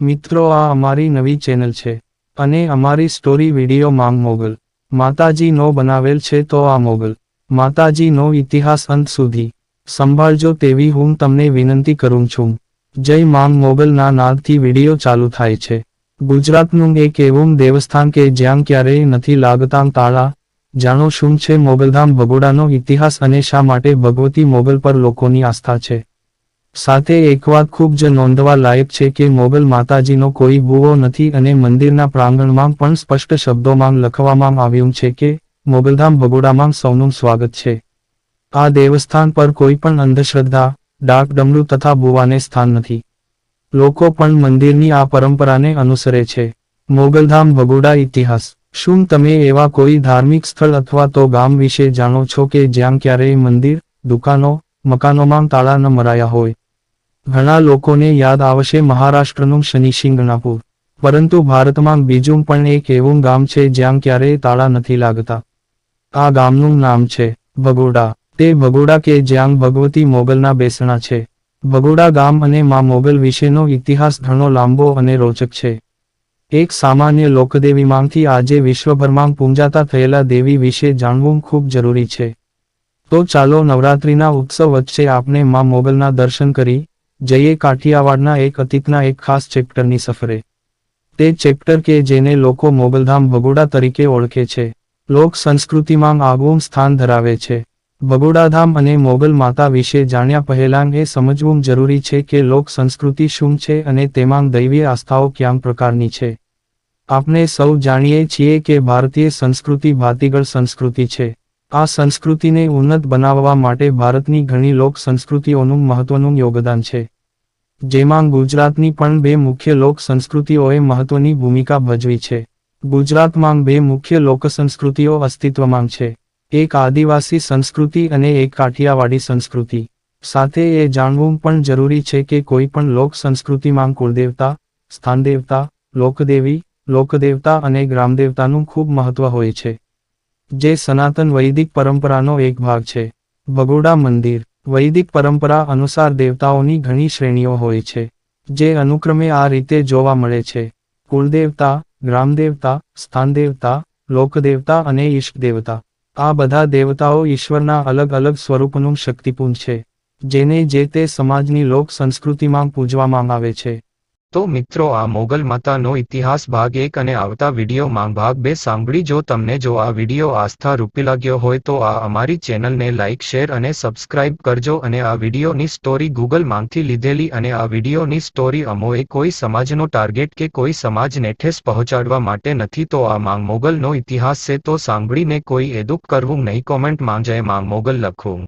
મિત્રો, આ અમારી નવી ચેનલ છે અને અમારી સ્ટોરી વીડિયો માંગ મોગલ. માતાજીનો બનાવેલ છે તો આ મોગલ. માતાજીનો ઇતિહાસ અંત સુધી. સંભાળજો તેવી હું તમને વિનંતી કરું છું. જય માંગ મોગલના નાદથી વીડિયો ચાલુ થાય છે. ગુજરાતનું એક એવું દેવસ્થાન કે જ્યાં ક્યારેય નથી લાગતા તાળા. જાણો શું છે મોગલધામ ભગોડાનો ઇતિહાસ અને શા માટે ભગવતી મોગલ પર લોકોની આસ્થા છે? સાથે એક વાત ખૂબ જ નોંધવા લાયક છે કે મોગલ માતાજીનો કોઈ ભૂવો નથી અને મંદિરના પ્રાંગણમાં પણ સ્પષ્ટ શબ્દોમાં લખવામાં આવ્યું છે કે, મોગલધામ ભગોડામાં સૌનું સ્વાગત છે. આ દેવસ્થાન પર કોઈ પણ અંધશ્રદ્ધા, ડાક ડમરું તથા ભૂવાને સ્થાન નથી. લોકો પણ મંદિરની આ પરંપરાને અનુસરે છે. મોગલધામ ભગોડા ઇતિહાસ. શું તમે એવા કોઈ ધાર્મિક સ્થળ અથવા તો ગામ વિશે જાણો છો કે જ્યાં ક્યારેય મંદિર, દુકાનો, મકાનોમાં તાળા ન મરાયા હોય? ઘણા લોકોને યાદ આવશે મહારાષ્ટ્રનું શનિ શિંગણાપુર પરંતુ ભારતમાં બીજું પણ એક એવું ગામ છે જ્યાં ક્યારેય તાળા નથી લાગતા. આ ગામનું નામ છે ભગોડા. તે ભગોડા કે જ્યાં ભગવતી મોગલના બેસણા છે. ભગોડા ગામ અને મા મોગલ વિશેનો ઇતિહાસ ઘણો લાંબો અને રોચક છે. એક સામાન્ય લોકદેવીમાંથી આજે વિશ્વભરમાં પૂંજાતા થયેલા દેવી વિશે જાણવું ખૂબ જરૂરી છે. તો ચાલો નવરાત્રિના ઉત્સવ વચ્ચે આપણે માં મોગલના દર્શન કરી જઈએ કાઠિયાવાડના એક અતીતના એક ખાસ ચેપ્ટરની સફરે. તે ચેપ્ટર કે જેને લોકો મોગલધામ ભગોડા તરીકે ઓળખે છે. લોક સંસ્કૃતિમાં આગવું સ્થાન ધરાવે છે. ભગોડાધામ અને મોગલ માતા વિશે જાણ્યા પહેલાં એ સમજવું જરૂરી છે કે લોક સંસ્કૃતિ શું છે અને તેમાં દૈવીય આસ્થાઓ ક્યાં પ્રકારની છે. આપણે સૌ જાણીએ છીએ કે ભારતીય સંસ્કૃતિ ભાતીગળ સંસ્કૃતિ છે. આ સંસ્કૃતિને ઉન્નત બનાવવા માટે ભારતની ઘણી લોક સંસ્કૃતિઓનું મહત્વનું યોગદાન છે. જેમાં ગુજરાતની પણ બે મુખ્ય લોક સંસ્કૃતિઓએ મહત્વની ભૂમિકા ભજવી છે. ગુજરાતમાં બે મુખ્ય લોક સંસ્કૃતિઓ અસ્તિત્વમાં છે. એક આદિવાસી સંસ્કૃતિ અને એક કાઠિયાવાડી સંસ્કૃતિ. સાથે એ જાણવું પણ જરૂરી છે કે કોઈ પણ લોક સંસ્કૃતિમાં કુળદેવતા, સ્થાનદેવતા, લોકદેવી, લોકદેવતા અને ગ્રામદેવતાનું ખૂબ મહત્વ હોય છે. જે સનાતન વૈદિક પરંપરાનો એક ભાગ છે. ભગોડા મંદિર. વૈદિક પરંપરા અનુસાર દેવતાઓની ઘણી શ્રેણીઓ હોય છે, જે અનુક્રમે આ રીતે જોવા મળે છે. કુળદેવતા, ગ્રામદેવતા, સ્થાનદેવતા, લોકદેવતા અને ઈષ્ટદેવતા. આ બધા દેવતાઓ ઈશ્વરના અલગ અલગ સ્વરૂપનું શક્તિપુંજ છે, જેને જે તે સમાજની લોક સંસ્કૃતિમાં પૂજવામાં આવે છે. તો મિત્રો, આ મોગલ માતાનો ઇતિહાસ ભાગ એક અને આવતા વિડીયોમાં ભાગ બે સાંભળી. જો તમને જો આ વીડિયો આસ્થા રૂપી લાગ્યો હોય, તો આ અમારી ચેનલને લાઇક શેર અને સબસ્ક્રાઇબ કરજો અને આ વિડીયોની સ્ટોરી ગૂગલમાંથી લીધેલી અને આ વિડીયોની સ્ટોરી અમોએ કોઈ સમાજનો ટાર્ગેટ કે કોઈ સમાજને ઠેસ પહોંચાડવા માટે નથી. તો આ માંગ મોગલનો ઇતિહાસ છે, તો સાંભળીને કોઈ એ દુઃખ કરવું નહીં. કોમેન્ટમાં જય માંગ મોગલ લખવું